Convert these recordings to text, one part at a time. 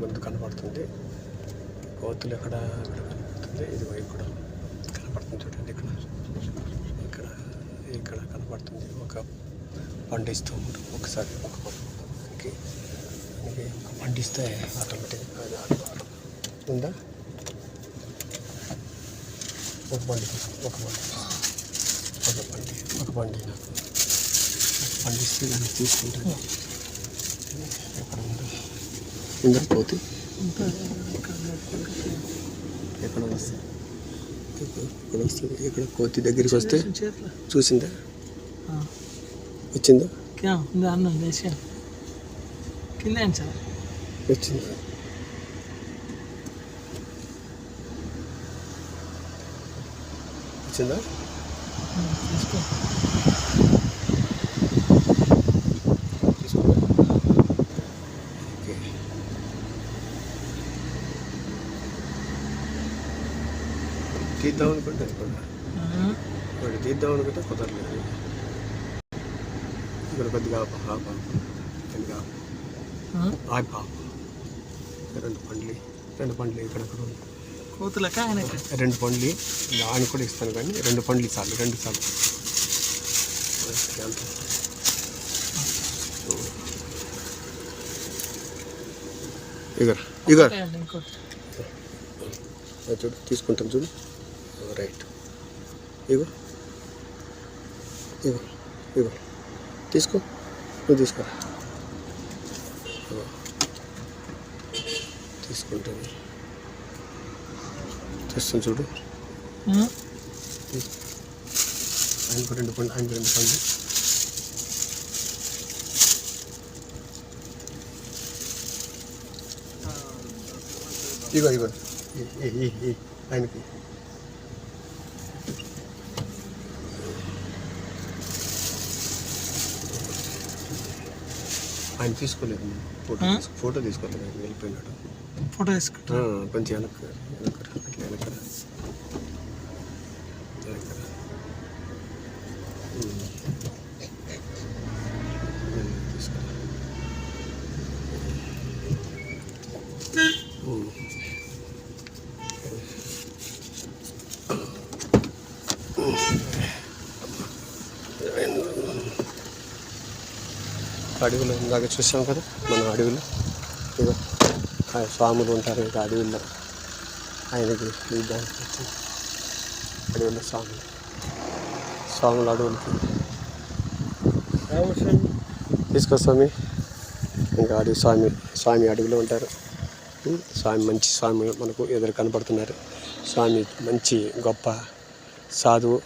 ముందు కనపడుతుంది. కోతులు ఎక్కడ ఇక్కడ కనపడుతుంది? ఇది ఇక్కడ కనపడుతుంది చూడండి ఇక్కడ. ఇక్కడ ఇక్కడ కనపడుతుంది. ఒక పండిస్తూ ఉంటాం ఒకసారి ఒక మనకి పండిస్తే ఆటోమేటిక్ ఉందా? ఒక బండి ఒక బండి ఒక బండి ఒక బండి నాకు పండిస్తే దాన్ని తీసుకుంటాను ఎక్కడ కోతి ఎక్కడ వస్తుంది ఇక్కడ వస్తుంది? ఇక్కడ కోతి దగ్గరికి వస్తే చూసిందా? వచ్చిందా? కింద వచ్చిందా? వచ్చిందా తీసుకో తీసుకుందా ఓకే తీద్దాం అనుకుంటే అనుకుంటా ఒకటి తీద్దాం అనుకుంటే కుదరలేదు ఇక్కడ కొద్దిగా ఆపు, కొద్దిగా రెండు పండ్లు రెండు పండ్లు ఇక్కడ కూడా కోతులక రెండు పండ్లు ఆయన కూడా ఇస్తాను కానీ రెండు పండ్లు చాలు రెండు చాలు. ఇగర్ ఇగర్. చూడు తీసుకుంటాను చూడు. రైట్. ఇగో. ఇగో ఇగో. తీసుకో. నువ్వు తీసుకోరా. తీసుకుంటాను. తెస్తాను చూడు. ఆయనకు రెండు పండు ఆయనకు రెండు పండు ఇగో ఇగో. ఆయనకి. ఆయన తీసుకోలేదు. ఫోటో ఫోటో తీసుకోలేదు. ఆయన వెళ్ళిపోయినాడు. ఫోటో తీసుకుంటా. కొంచెం వెనక్కి. అడవిలో ఇందాక చూసాం కదా మన అడవిలో. ఆ స్వాములు ఉంటారు ఇక అడవిలో. ఆయనకి దానికి వచ్చింది అడవిలో స్వాములు. స్వాములు అడవులకి. తీసుకో స్వామి. ఇంకా అడవి స్వామి స్వామి అడవిలో ఉంటారు. ఉం? స్వామి మంచి స్వామి మనకు ఎదురు కనపడుతున్నారు స్వామి మంచి గొప్ప సాధువు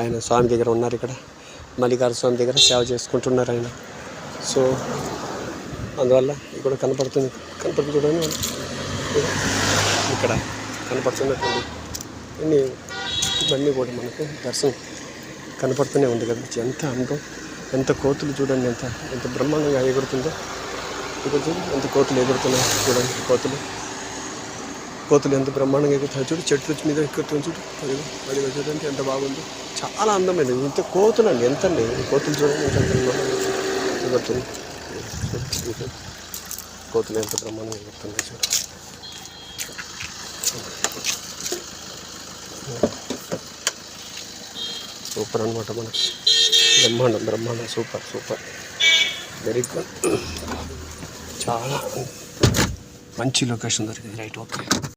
ఆయన స్వామి దగ్గర ఉన్నారు ఇక్కడ. మల్లికార్జున స్వామి దగ్గర సేవ చేసుకుంటున్నారు ఆయన. సో అందువల్ల ఇక్కడ కనపడుతుంది కనపడుతుంది చూడండి ఇక్కడ కనపడుతున్నటువంటి ఇన్ని ఇవన్నీ కూడా మనకు దర్శనం కనపడుతూనే ఉంది కదా. ఎంత అందం ఎంత కోతులు చూడండి ఎంత ఎంత బ్రహ్మాండంగా ఎగురుతుందో. ఇక్కడ చూడు ఎంత కోతులు ఎగురుతున్నాయి చూడండి కోతులు. కోతులు ఎంత బ్రహ్మాండంగా ఎగురుతాయి చూడు చెట్లు మీద ఎక్కుతుంది చూడు. పదిగో అదిగో చూడండి ఎంత బాగుంది. చాలా అందమైనది ఇంత కోతులు అండి ఎంత అండి? కోతులు చూడండి ఎంత ఎగురుతుంది కోతులు ఎంత బ్రహ్మాండంగా ఎగురుతున్నాయి చూడు. సూపర్ అనమాట మనకి. బ్రహ్మాండం బ్రహ్మాండం సూపర్ సూపర్. వెరీ గుడ్ చాలా మంచి లొకేషన్ దొరికింది. Right okay